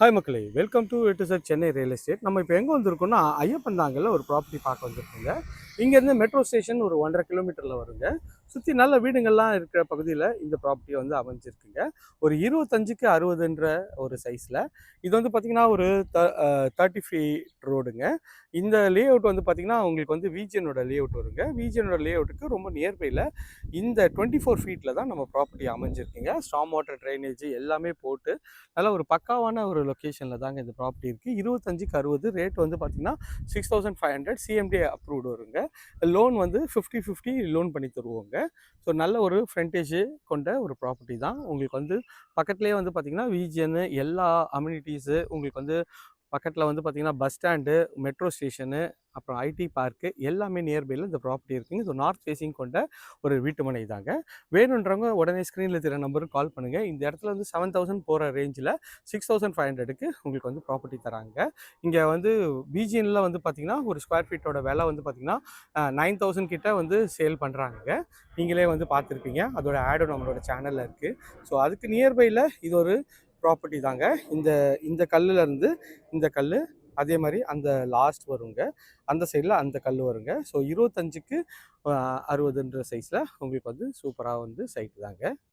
Hi மக்களே. Welcome to எட்டு sir Chennai real estate நம்ம இப்போ எங்கே வந்திருக்கோம்னா ஐயப்பன் தாங்கல்ல ஒரு ப்ராப்பர்ட்டி பார்க்க வந்திருக்கோங்க. இங்கேருந்து மெட்ரோ ஸ்டேஷன் ஒரு ஒன்றரை கிலோமீட்டரில் வருங்க. சுற்றி நல்ல வீடுங்கள்லாம் இருக்கிற பகுதியில் இந்த ப்ராப்பர்ட்டி வந்து அமைஞ்சிருக்குங்க. ஒரு இருபத்தஞ்சுக்கு அறுபதுன்ற ஒரு சைஸில் இது வந்து பார்த்திங்கன்னா ஒரு த தேர்ட்டி ஃபீட் ரோடுங்க இந்த லே அவுட் வந்து பார்த்திங்கன்னா உங்களுக்கு வந்து விஜியனோட லே அவுட் வருங்க. விஜியனோட லே அவுட்டுக்கு ரொம்ப நியர்பையில் இந்த டுவெண்ட்டி ஃபோர் ஃபீட்டில் தான் நம்ம ப்ராப்பர்ட்டி அமைஞ்சிருக்குங்க. ஸ்ட்ராங் வாட்டர் ட்ரைனேஜ் எல்லாமே போட்டு நல்லா ஒரு பக்காவான ஒரு லொக்கேஷனில் தாங்க இந்த ப்ராப்பர்ட்டி இருக்குது இருபத்தஞ்சுக்கு அறுபது ரேட் வந்து பார்த்திங்கன்னா six thousand five hundred CMD approved வருங்க. லோன் வந்து ஃபிஃப்டி ஃபிஃப்டி லோன் பண்ணி தருவோங்க. ஸோ நல்ல ஒரு ஃப்ரண்டேஜ் கொண்ட ஒரு ப்ராப்பர்ட்டி தான். உங்களுக்கு வந்து பக்கத்துலேயே வந்து பார்த்திங்கன்னா விஜிஎன்னு எல்லா அம்யூனிட்டிஸு உங்களுக்கு வந்து பக்கத்தில் வந்து பார்த்திங்கன்னா பஸ் ஸ்டாண்டு மெட்ரோ ஸ்டேஷனு அப்புறம் ஐடி பார்க்கு எல்லாமே நியர்பையில் இந்த ப்ராப்பர்ட்டி இருக்குங்க. ஸோ நார்த் ஃபேஸிங் கொண்ட ஒரு வீட்டுமனை தாங்க. வேணுன்றவங்க உடனே ஸ்க்ரீனில் தெரிய நம்பருக்கு கால் பண்ணுங்கள் இந்த இடத்துல வந்து செவன் தௌசண்ட் போகிற ரேஞ்சில் சிக்ஸ் தௌசண்ட் ஃபைவ் ஹண்ட்ரடுக்கு உங்களுக்கு வந்து ப்ராப்பர்ட்டி தராங்க. இங்கே வந்து பிஜிஎனில் வந்து பார்த்திங்கன்னா ஒரு ஸ்கொயர் ஃபீட்டோட விலை வந்து பார்த்திங்கன்னா நைன் தௌசண்ட் கிட்ட வந்து சேல் பண்ணுறாங்க நீங்களே வந்து பார்த்துருப்பீங்க அதோட ஆடும் நம்மளோட சேனலில் இருக்குது ஸோ அதுக்கு நியர்பையில் இது ஒரு ப்ராப்பர்ட்டி தாங்க. இந்த இந்த கல்லுலேருந்து இந்த கல் அதே மாதிரி அந்த லாஸ்ட் வருங்க. அந்த சைடில் அந்த கல் வருங்க. ஸோ இருபத்தஞ்சுக்கு அறுபதுன்ற சைஸில் உங்களுக்கு வந்து சூப்பராக வந்து சைட்டு தாங்க.